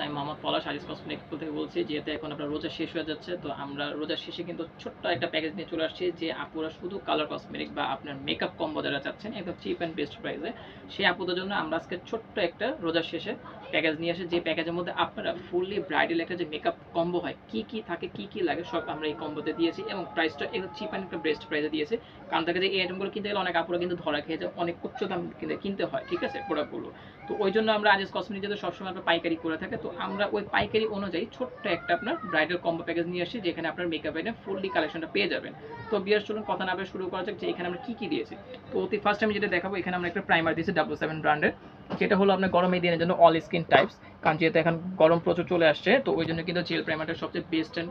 আমি মোহাম্মদ পলাশ, আরিস কসমেটিক থেকে বলছি, যেহেতু এখন আপনার রোজা শেষ হয়ে যাচ্ছে, তো আমরা রোজার শেষে কিন্তু ছোট্ট একটা প্যাকেজ নিয়ে চলে আসছি যে আপুরা শুধু কালার কসমেটিক বা আপনার মেকআপ কম্বো যারা চাচ্ছেন, একদম চিপ অ্যান্ড বেস্ট প্রাইসে সেই আপুদের জন্য আমরা আজকে ছোট্ট একটা রোজার শেষে প্যাকেজ নিয়ে আসি, যে প্যাকেজের মধ্যে আপনারা ফুললি ব্রাইডাল একটা যে মেকআপ কম্বো হয়, কি কি থাকে, কি কি লাগে, সব আমরা এই কম্বোতে দিয়েছি এবং প্রাইসটা একদম চিপ অ্যান্ড একটা বেস্ট প্রাইসে দিয়েছি। কারণ থাকে যে এই আইটেমগুলো কিনতে গেলে অনেক আপুরা কিন্তু ধরা খেয়ে যায়, অনেক উচ্চ দাম কিনতে হয়, ঠিক আছে প্রোডাক্টগুলো তো ওই জন্য আমরা আজিজ কসমেটিক যেহেতু সবসময় আমরা পাইকারি করে থাকে তো আমরা ওই পাইকারি অনুযায়ী ছোট্ট একটা আপনার ব্রাইডাল কম্বো প্যাকেজ নিয়ে আসি, যেখানে আপনার মেকআপ আইটেম ফুললি কালেকশনটা পেয়ে যাবেন। তো বিয়ার চলুন কথা না শুরু করা যাক যে এখানে আমরা কি কি দিয়েছি। তো অতি ফার্স্ট আমি যেটা দেখাবো, এখানে আমরা একটা প্রাইমার দিয়েছি ডাব্লু সেভেন ব্র্যান্ডের যেটা হলো আপনার গরমে দিনের জন্য অল স্কিন টাইপস কারণ যেহেতু এখন গরম প্রচুর চলে আসছে, তো ওই জন্য কিন্তু জেল প্রাইমারটা সবচেয়ে বেস্ট অ্যান্ড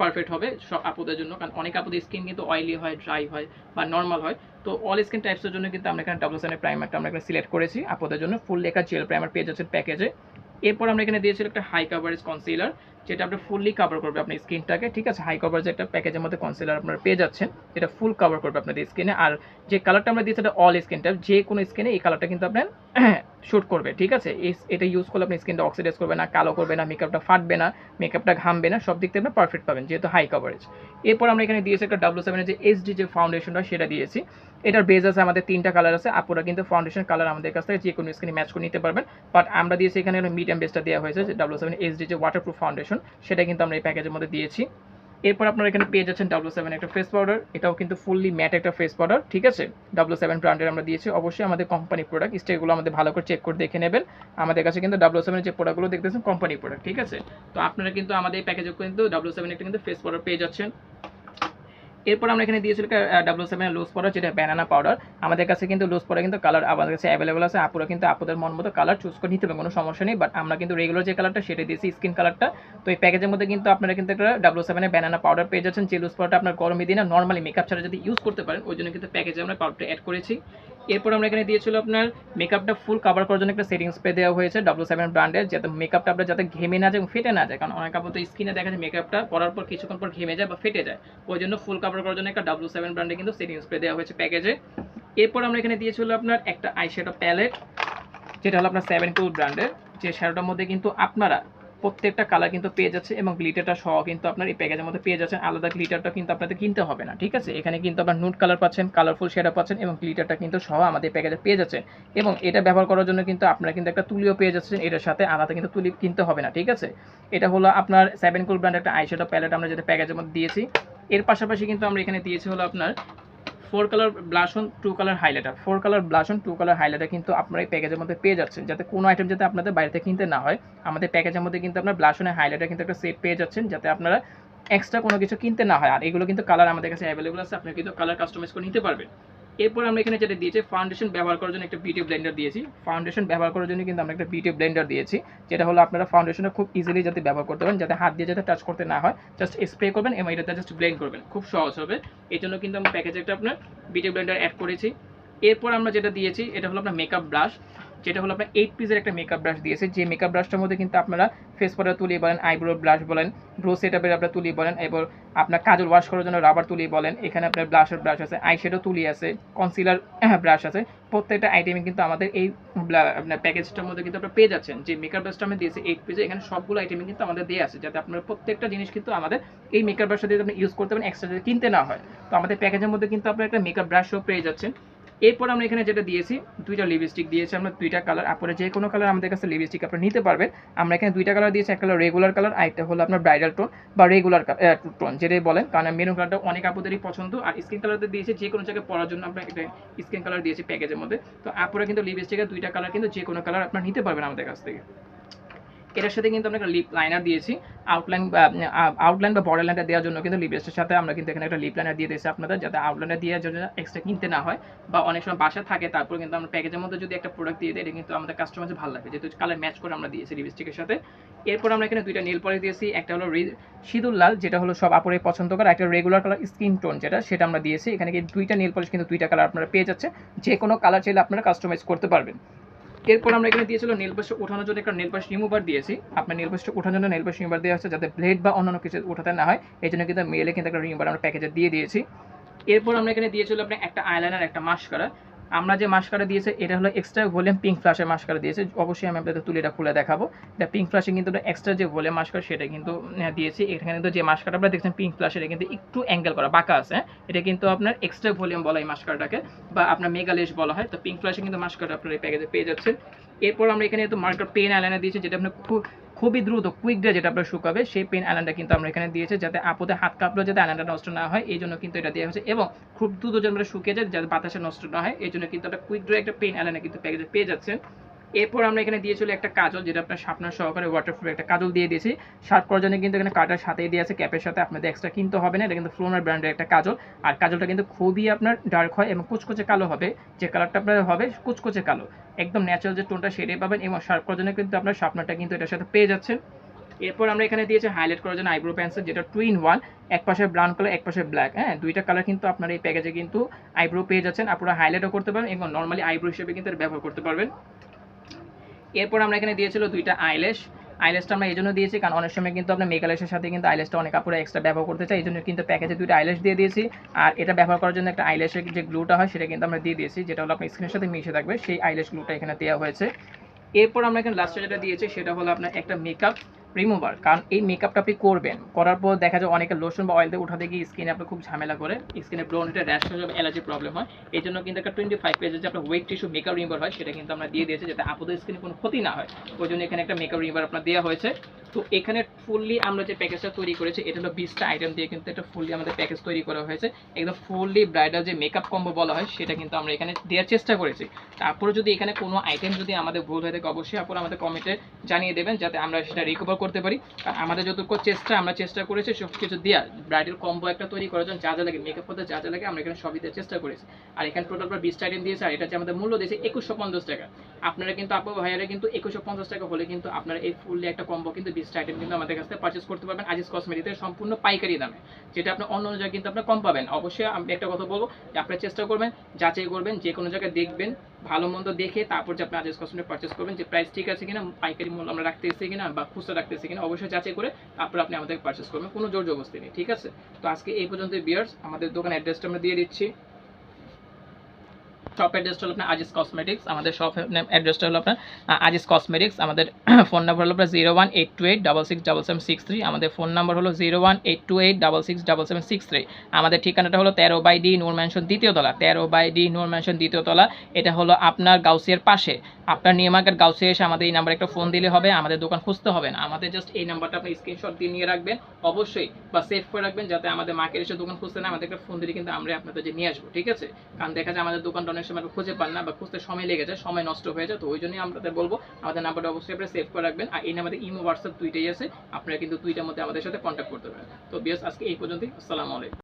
পারফেক্ট হবে সব আপদের জন্য। কারণ অনেক আপুদের স্কিন কিন্তু অয়েলি হয় ড্রাই হয় বা নর্মাল হয়। তো অল স্কিন টাইপসের জন্য কিন্তু আমরা এখানে ডাবল সেভেনের প্রাইমারটা আমরা এখানে সিলেক্ট করেছি। আপুদের জন্য ফুল লেখা জেল প্রাইমার পেয়ে যাচ্ছে প্যাকেজে এরপর আমরা এখানে দিয়েছিলাম একটা হাই কাভারেজ কনসিলার যেটা আপনার ফুললি কভার করবে আপনার স্কিনটাকে, ঠিক আছে? হাই কভারেজ একটা প্যাকেজের মধ্যে কনসিলার আপনারা পেয়ে যাচ্ছেন যেটা ফুল কভার করবে আপনাদের স্কিনে আর যে কালারটা আমরা দিয়েছি, এটা অল স্কিন টাইপ যে কোনো স্কিনে এই কালারটা কিন্তু আপনার শ্যুট করবে, ঠিক আছে? এটা ইউজ করলে আপনি স্কিনটা অক্সিডাইজ করবে না, কালো করবে না মেকআপটা ফাটবে না মেকআপটা ঘামবে না, সব দিক থেকে আপনি পারফেক্ট পাবেন, যেহেতু হাই কভারেজ এরপর আমরা এখানে দিয়েছি একটা ডাব্লু সেভেনের যে এইচডি যে ফাউন্ডেশনটা সেটা দিয়েছি। এটার বেজ আছে, আমাদের তিনটা কালার আছে, আপুরা কিন্তু ফাউন্ডেশন কালার আমাদের কাছ থেকে যে কোনো স্কিনে ম্যাচ করে নিতে পারবেন। বাট আমরা দিয়েছি এখানে মিডিয়াম বেসটা দেওয়া হয়েছে, যে ডাব্লু সেভেন এইচডি যে ওয়াটারপ্রুফ ফাউন্ডেশন সেটা কিন্তু আমরা এই প্যাকেজের মধ্যে দিয়েছি। এরপর আপনারা এখানে পেয়ে যাচ্ছেন ডাব্লু সেভেন একটা ফেস পাউডার এটাও কিন্তু ফুললি ম্যাট একটা ফেস পাউডার ঠিক আছে? ডাব্লু সেভেন ব্র্যান্ডের আমরা দিয়েছি। অবশ্যই আমাদের কোম্পানি প্রোডাক্ট স্টেগুলো আমাদের ভালো করে চেক করে দেখে নেবেন। আমাদের কাছে কিন্তু ডাব্লু সেভেনের যে প্রোডাক্টগুলো দেখতেছেন কোম্পানি প্রোডাক্ট ঠিক আছে? তো আপনারা কিন্তু আমাদের এই প্যাকেজে কিন্তু ডাব্লু সেভেন একটা কিন্তু ফেস পাউডার পেয়ে যাচ্ছেন। এরপর আমরা এখানে দিয়েছিল ডাব্লু সেভেন লুজ পাউডার যেটা ব্যানানা পাউডার আমাদের কাছে কিন্তু লুজ পাউডার কিন্তু কালার আমাদের কাছে অ্যাভেলেবল আছে। আপুরা কিন্তু আপুদের মন মতো কালার চুজ করে নিতে হবে, কোনো সমস্যা নেই। বাট আমরা কিন্তু রেগুলার যে কালারটা সেটা দিয়েছি স্কিন কালারটা তো এই প্যাকেজের মধ্যে কিন্তু আপনারা কিন্তু একটা ডাব্লু সেভেনের ব্যানানা পাউডার পেয়ে যাচ্ছেন। যে লুজ পাউডারটা আপনার গরমে দিনে নর্মালি মেকআপ ছাড়া যদি ইউজ করতে পারেন, ওই জন্য কিন্তু প্যাকেজে আমরা পাউডারটা অ্যাড করেছি। এরপর আমরা এখানে দিয়েছিল আপনার মেকআপটা ফুল কাভার করার জন্য একটা সেটিং স্প্রে দেওয়া হয়েছে ডাব্লু সেভেন ব্র্যান্ডের যাতে মেকআপটা আপনার যাতে ঘেমে না যায় এবং ফেটে না যায়। কারণ অনেক আপনার তো স্কিনে দেখা যায় মেকআপটা করার পর কিছুক্ষণ পর ঘেমে যায় বা ফেটে যায়। ওই জন্য ফুল কাভার করার জন্য একটা ডাব্লু সেভেন ব্র্যান্ডে কিন্তু সেটিং স্প্রে দেওয়া হয়েছে প্যাকেজে এরপর আমরা এখানে দিয়েছিল আপনার একটা আইশ্যাডো প্যালেট যেটা হলো আপনার সেভেন কুল ব্র্যান্ডের যে শ্যাডোটার মধ্যে কিন্তু আপনারা প্রত্যেকটা কালার কিন্তু পেয়ে যাচ্ছে এবং গ্লিটারটা সহ কিন্তু আপনার এই প্যাকেজের মধ্যে পেয়ে যাচ্ছেন। আলাদা গ্লিটারটা কিন্তু আপনাদের কিনতে হবে না, ঠিক আছে? এখানে কিন্তু আপনার নুট কালার পাচ্ছেন কালারফুল শেডা পাচ্ছেন এবং গ্লিটারটা কিন্তু সহ আমাদের প্যাকেজে পেয়ে যাচ্ছেন। এবং এটা ব্যবহার করার জন্য কিন্তু আপনারা কিন্তু একটা তুলিও পেয়ে যাচ্ছেন, এটার সাথে আলাদা কিন্তু তুলি কিনতে হবে না, ঠিক আছে? এটা হলো আপনার সেভেন কুল ব্র্যান্ড একটা আইশ্যাডো প্যালেট আমরা যেটা প্যাকেজের মধ্যে দিয়েছি। এর পাশাপাশি কিন্তু আমরা এখানে দিয়েছি হলো আপনার four colour blush on two colour highlighter four colour blush on two colour highlighter কিন্তু আপনারা এই প্যাকেজের মধ্যে পেয়ে যাচ্ছেন। যাতে কোনো আইটেম যাতে আপনাদের বাড়িতে কিনতে না হয়, আমাদের প্যাকেজের মধ্যে কিন্তু আপনার ব্লাশনের হাইলাইটার কিন্তু একটা সেট পেয়ে যাচ্ছেন, যাতে আপনারা এক্সট্রা কোনো কিছু কিনতে না হয়। আর এগুলো কিন্তু কালার আমাদের কাছে অ্যাভেলেবল আছে আপনি কিন্তু কালার কাস্টমাইজ করে নিতে পারবেন। এরপর আমরা এখানে যেটা দিয়েছি ফাউন্ডেশন ব্যবহার করার জন্য একটা বিউটি ব্লেন্ডার দিয়েছি। ফাউন্ডেশন ব্যবহার করার জন্য কিন্তু আমরা একটা বিউটি ব্লেন্ডার দিয়েছি, যেটা হলো আপনারা ফাউন্ডেশনটা খুব ইজিলি যাতে ব্যবহার করতে পারেন, যাতে হাত দিয়ে যাতে টাচ করতে না হয়। জাস্ট স্প্রে করবেন এবং এটাতে জাস্ট ব্লেন্ড করবেন। খুব সহজ হবে। এই জন্য কিন্তু আমরা প্যাকেজে একটা আপনার বিউটি ব্লেন্ডার অ্যাড করেছি। এরপর আমরা যেটা দিয়েছি, এটা হলো আপনার মেকআপ ব্রাশ যেটা হলো আপনার এইট পিসের একটা মেকআপ ব্রাশ দিয়েছে। যে মেকআপ ব্রাশটার মধ্যে কিন্তু আপনারা ফেস পাউডার তুলি বলেন আইব্রো ব্রাশ বলেন ব্রো সেটআপের আপনার তুলি বলেন এবং আপনার কাজল ওয়াশ করার জন্য রাবার তুলি বলেন, এখানে আপনার ব্লাশের ব্রাশ আছে আইশ্যাডো তুলি আছে কনসিলার ব্রাশ আছে, প্রত্যেকটা আইটেমে কিন্তু আমাদের এই আপনার প্যাকেজটার মধ্যে কিন্তু আপনারা পেয়ে যাচ্ছেন। যে মেকআপ ব্রাশটা আমি দিয়েছি এইট পিসে এখানে সবগুলো আইটেমে কিন্তু আমাদের দিয়ে আছে, যাতে আপনার প্রত্যেকটা জিনিস কিন্তু আমাদের এই মেকআপ ব্রাশটা দিয়ে আপনি ইউজ করতে পারেন এক্সট্রা কিনতে না হয়। তো আমাদের প্যাকেজের মধ্যে কিন্তু আপনার একটা মেকআপ ব্রাশও পেয়ে যাচ্ছেন। এরপর আমরা এখানে যেটা দিয়েছি, দুইটা লিপস্টিক দিয়েছি আমরা, দুইটা কালার আপনারা যে কোনো কালার আমাদের কাছে লিপস্টিক আপনি নিতে পারবেন। আমরা এখানে দুইটা কালার দিয়েছি একটা হলো রেগুলার কালার আরেকটা হলো আপনার ব্রাইডাল টোন বা রেগুলার টোন যেটাই বলেন, কারণ মেরুন কালারটা অনেক আপুদেরই পছন্দ। আর স্কিন কালারটা দিয়েছি যে কোনো জায়গায় পরার জন্য আমরা একটা স্কিন কালার দিয়েছি প্যাকেজের মধ্যে। তো আপনারা কিন্তু লিপস্টিকের দুইটা কালার কিন্তু যে কোনো কালার আপনার নিতে পারবেন আমাদের কাছ থেকে। এটার সাথে কিন্তু আমরা একটা লিপ লাইনার দিয়েছি। আউটলাইন আউটলাইন বা বর্ডার লাইনটা দেওয়ার জন্য কিন্তু লিপস্টের সাথে আমরা কিন্তু এখানে একটা লিপ লাইনার দিয়ে দিয়েছি আপনাদের, যাতে আউটলাইনার দিয়ে জন্য এক্সট্রা কিনতে না হয় বা অনেক সময় বাসা থাকে, তারপর কিন্তু আমরা প্যাকেজের মধ্যে যদি একটা প্রোডাক্ট দিয়ে দিই, এটা কিন্তু আমাদের কাস্টমার ভালো লাগে যেহেতু কালার ম্যাচ করে আমরা দিয়েছি লিপস্টিকের সাথে। এরপর আমরা এখানে দুইটা নীল পরে দিয়েছি, একটা হলো সিঁদুর লাল, যেটা হলো সব আপুরে পছন্দ করা একটা রেগুলার কালার স্কিন টোন যেটা, সেটা আমরা দিয়েছি। এখানে দুইটা নীল পলিশ কিন্তু দুইটা কালার আপনারা পেয়ে যাচ্ছে যে কোনো কালার চাইলে আপনারা কাস্টমাইজ করতে পারবেন। এরপর আমরা এখানে দিয়েছিল নেল পাশ ওঠানোর জন্য একটা নেলপাশ রিমুভার দিয়েছি। আপনার নেল পাশটা ওঠানোর জন্য নেলপাশ রিমুভার দেওয়া হচ্ছে যাতে ব্লেড বা অন্যান্য কিছু ওঠাতে না হয়। এই জন্য কিন্তু মেলে কিন্তু একটা রিমুভার আমরা প্যাকেজে দিয়ে দিয়েছি। এরপর আমরা এখানে দিয়েছিল আপনি একটা আইলাইনার একটা মাস্কারা আমরা যে মাস্কারা দিয়েছে, এটা হলো এক্সট্রা ভলিউম পিঙ্ক ফ্লাশের মাস্কারা দিয়েছে। অবশ্যই আমি আপনাদের তুলে এটা খুলে দেখাবো। এটা পিঙ্ক ফ্লাশে কিন্তু এক্সট্রা যে ভলিউম মাস্কার, সেটা কিন্তু দিয়েছি। এখানে কিন্তু যে মাস্কারটা আপনারা দেখছেন পিঙ্ক ফ্লাশ এটা কিন্তু একটু অ্যাঙ্গেল করা, বাঁকা আছে? এটা কিন্তু আপনার এক্সট্রা ভলিউম বলা এই মাস্কারটাকে, বা আপনার মেগালেশ বলা হয়। তো পিঙ্ক ফ্লাশে কিন্তু মাস্কারটা আপনার এই প্যাকেজে পেয়ে যাচ্ছেন। এরপর আমরা এখানে মার্কার পেন আইলাইনার দিয়েছি, যেটা আপনার খুব খুবই দ্রুত কুইক ডে যেটা আপনার শুকাবে, সেই পেন আইল্যান্ডটা কিন্তু আমরা এখানে দিয়েছি যাতে আপদে হাত কাঁপলে, যাতে আইল্যান্ডটা নষ্ট না হয়, এই জন্য কিন্তু এটা দেওয়া হয়েছে। এবং খুব দ্রুত যেন শুকিয়ে যায়, যাতে বাতাসে নষ্ট না হয়, এই জন্য কিন্তু একটা কুইক ড্রে একটা পেন আইল্যান্ডার কিন্তু প্যাকেজে পেয়ে যাচ্ছেন। এরপর আমরা এখানে দিয়ে দিয়েছিল একটা কাজল, যেটা আপনার শার্পনার সহকারে ওয়াটারপ্রুফ একটা কাজল দিয়ে দিয়েছি। শার্প করার জন্য কিন্তু এখানে কাটার সাথেই দিয়ে আছে ক্যাপের সাথে আপনাদের এক্সট্রা কিনতে হবে না, এটা কিন্তু ফ্লোনার ব্র্যান্ডের একটা কাজল। আর কাজলটা কিন্তু খুবই আপনার ডার্ক হয় এবং কুচকুচে কালো হবে, যে কালারটা আপনার হবে কুচকুচে কালো। একদম ন্যাচারাল যে টোনটা সেটাই পাবেন এবং শার্প করার জন্য কিন্তু আপনার শার্পনারটা কিন্তু এটার সাথে পেয়ে যাচ্ছেন। এরপর আমরা এখানে দিয়েছি হাইলাইট করার জন্য আইব্রো পেন্সিল যেটা টু ইন ওয়ান এক পাশে ব্রাউন কালার এক পাশে ব্ল্যাক হ্যাঁ? দুইটা কালার কিন্তু আপনার এই প্যাকেজে কিন্তু আইব্রো পেয়ে যাচ্ছেন। আপনারা হাইলাইটও করতে পারেন এবং নর্মালি আইব্রো হিসেবে কিন্তু ব্যবহার করতে পারবেন। এরপর আমরা এখানে দিয়েছিল দুইটা আইলেস আইলেসটা আমরা এই জন্য দিয়েছি, কারণ অনেক সময় কিন্তু আপনার মেকালেসের সাথে কিন্তু আইলেসটা অনেক কাপড়ে এক্সট্রা ব্যবহার করতে চাই, এই জন্য কিন্তু প্যাকেজে দুইটা আইলেস দিয়ে দিয়েছি। আর এটা ব্যবহার করার জন্য একটা আইলেসের যে গ্লুটা হয়, সেটা কিন্তু আমরা দিয়ে দিয়েছি, যেটা হলো আপনার স্ক্রিনের সাথে মিশে থাকবে। সেই আইলেস গ্লুটা এখানে দেওয়া হয়েছে। এরপর আমরা এখানে লাস্টে যেটা দিয়েছি, সেটা হলো আপনার একটা মেকআপ রিমুভার কারণ এই মেকআপটা আপনি করবেন। করার পর দেখা যায় অনেকে লোশন বা অয়েল দিয়ে উঠাতে গিয়ে স্কিনে আপনার খুব ঝামেলা করে। স্কিনে ব্রোন হেটে র্যাশ হয়ে যাবে অ্যালার্জি প্রবলেম হয়। এই জন্য কিন্তু একটা টোয়েন্টি ফাইভ পেজের যে আপনার ওয়েট টিস্যু মেকআপ রিমুভার হয়, সেটা কিন্তু আমরা দিয়ে দিয়েছি যাতে আপনাদের স্কিনে কোনো ক্ষতি না হয়। ওই জন্য এখানে একটা মেকআপ রিমুভার আপনার দেওয়া হয়েছে। তো এখানে ফুললি আমরা যে প্যাকেজটা তৈরি করেছি, এটা হলো বিশটা আইটেম দিয়ে কিন্তু একটা ফুললি আমাদের প্যাকেজ তৈরি করা হয়েছে। একদম ফুললি ব্রাইডাল যে মেকআপ কম্বো বলা হয়, সেটা কিন্তু আমরা এখানে দেওয়ার চেষ্টা করেছি। তারপরে যদি এখানে কোনো আইটেম যদি আমাদের ভুল হয়ে থাকে, অবশ্যই আপনারা আমাদের কমেন্টে জানিয়ে দেবেন, যাতে আমরা সেটা রিকভার করতে পারি। আর আমাদের যতটুকু চেষ্টা, আমরা চেষ্টা করেছি সব কিছু দেওয়ার। ব্রাইডাল কম্বো একটা তৈরি করার জন্য যা যা লাগে মেকআপ করতে যা যা লাগে আমরা এখানে সবই দেওয়ার চেষ্টা করেছি। আর এখানে টোটাল প্রায় বিশটা আইটেম দিয়েছে, আর এটা হচ্ছে আমাদের মূল্য দিয়েছে একুশশো পঞ্চাশ টাকা। আপনারা কিন্তু, আপু ভাইয়ারা কিন্তু একুশশো পঞ্চাশ টাকা হলে কিন্তু আপনারা এই ফুললি একটা কম্বো কিন্তু বিশটা আইটেম কিন্তু আমাদের কাছ থেকে পারচেস করতে পারবেন আজিজ কসমেটিতে সম্পূর্ণ পাইকারি দামে। যেটা আপনার অন্য অন্য জায়গায় কিন্তু আপনার কম পাবেন। অবশ্যই আমি একটা কথা বলব যে আপনারা চেষ্টা করবেন, যাচাই করবেন যে কোনো জায়গায় দেখবেন ভালো মন্দ দেখে তারপর যে আপনি আজিজ কসমেটিক পারচেস করবেন, যে প্রাইস ঠিক আছে কিনা, পাইকারি মূল্য আমরা রাখতেছি কিনা বা খুচরা রাখতেছি কিনা, অবশ্যই যাচাই করে তারপর আপনি আমাদের পারচেস করবেন। কোনো জোর জবস্তি নেই, ঠিক আছে? তো আজকে এই পর্যন্ত বিয়ার্স আমাদের দোকান অ্যাড্রেসটা আমরা দিয়ে দিচ্ছি। শপ অ্যাড্রেসটা হলো আপনার আজিজ কসমেটিক্স আমাদের শপ অ্যাড্রেসটা হলো আপনার আজিজ কসমেটিক্স আমাদের ফোন নাম্বার হলো আপনার zero one eight two eight double six double seven six three আমাদের ফোন নাম্বার হলো zero one eight two eight double six double seven six three আমাদের ঠিকানাটা হলো তেরো বাই ডি নূর ম্যানশন দ্বিতীয় তলা, তেরো বাই ডি নূর ম্যানশন দ্বিতীয় তলা, এটা হলো আপনার গাউসিয়ার পাশে, আপনার নিউ মার্কেট এসে আমাদের এই নাম্বারে একটা ফোন দিলে হবে, আমাদের দোকান খুঁজতে হবে না, আমাদের জাস্ট এই নাম্বারটা আপনি স্ক্রিনশট দিয়ে নিয়ে রাখবেন, অবশ্যই বা সেভ করে রাখবেন, যাতে আমাদের মার্কেট এসে দোকান খুঁজতে না আমাদের একটা ফোন দিলে কিন্তু আমরা আপনাদের যে নিয়ে আসব, ঠিক আছে? কারণ দেখা যায় আমাদের দোকানটা সময় খুঁজে পান না বা খুঁজতে সময় লেগে যায়, সময় নষ্ট হয়ে যায়, তো ওই জন্যই আমাদের বলব, আমাদের নাম্বারটা অবশ্যই আপনি সেভ করে রাখবেন। আর এই নাম্বারে ইমো হোয়াটসঅ্যাপ দুইটাই আছে, আপনারা কিন্তু দুইটার মধ্যে আমাদের সাথে কন্ট্যাক্ট করতে পারেন। তো বিয়াস আজকে এই পর্যন্তই, আসসালামু আলাইকুম।